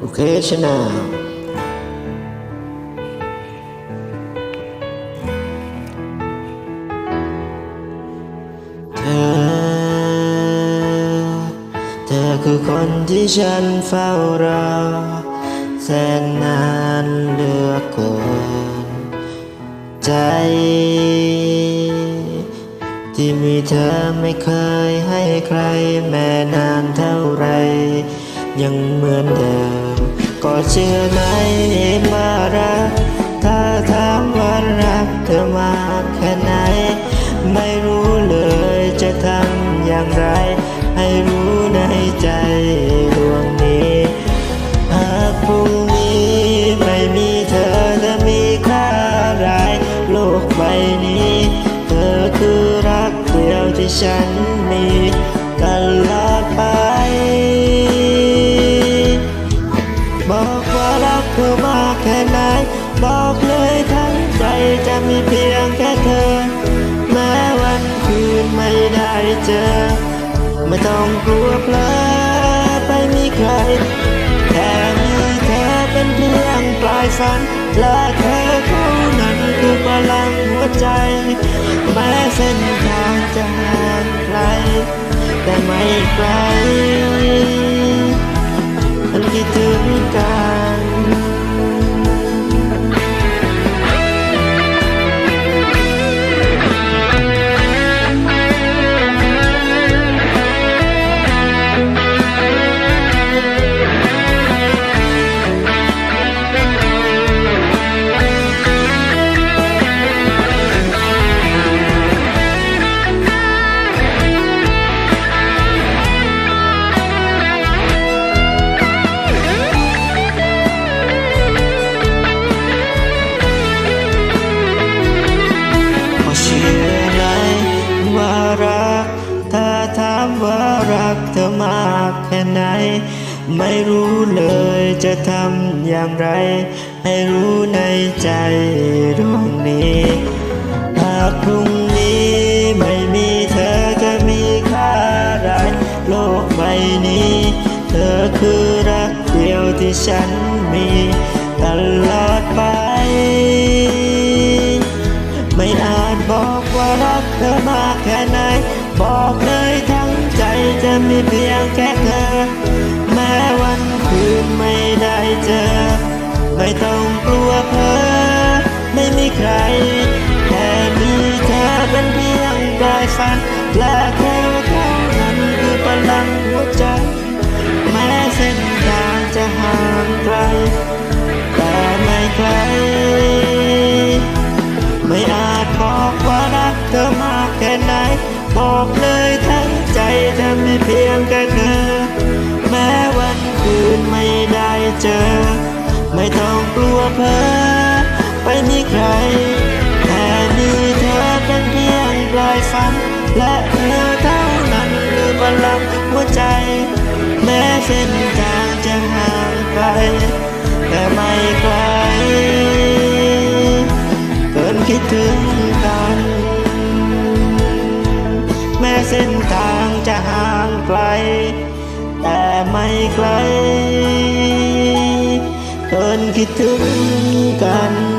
Educational เธอ เธอคือคนที่ฉันเฝ้ารอ แสนนานเหลือเกิน ใจ ที่มีเธอไม่เคยให้ใคร แม้นานเท่าไร ยังเหมือนเดิม เชื่อไหมมารัก ถ้าถามว่ารักเธอมากแค่ไหน ไม่รู้เลยจะทำอย่างไร ให้รู้ในใจดวงนี้ หากพรุ่งนี้ไม่มีเธอจะมีค่าอะไรโลกใบนี้ เธอคือรักเดียวที่ฉันมีตลอ ธอมากแค่ไหน บอกเลยทั้งใจจะมีเพียงแค่เธอ แม้วันคืนไม่ได้เจอ ไม่ต้องกลัวเพลอไปมีใคร แค่มีเธอเป็นเพียงปลายฝัน และเธอเท่านั้นคือพลังหัวใจ แม้เส้นทางจะห่างไกลแต่ไม่ไกล ว่ารักเธอมากแค่ไหน ไม่รู้เลยจะทำอย่างไร ให้รู้ในใจดวงนี้หากพรุ่งนี้ไม่มีเธอจะมีค่าไรโลกใบนี้ เธอคือรักเดียวที่ฉันมีตลอด เพียงแค่เธอ แม้วันคืนไม่ได้เจอ ไม่ต้องกลัวเพ้อไม่มีใคร แค่มีเธอเป็นเพียงปลายฝันและเธอเท่านั้นคือพลังหัวใจ แม้เส้นทางจะห่างไกล แต่ไม่ไกล ไม่อาจบอกว่ารักเธอมากแค่ไหนบอกเลย งแค่เธอ แม้วันคืนไม่ได้เจอ ไม่ต้องกลัวเพ้อไปมีใคร แค่มีเธอเป็นเพียงปลายฝัน และเธอเท่านั้นคือพลังหัวใจ แม้เส้นทางจะห่างไกลแต่ไม่ไกลเกินคิดถึงกัน เส้นทางจะห่างไกล แต่ไม่ไกลเกินคิดถึงกัน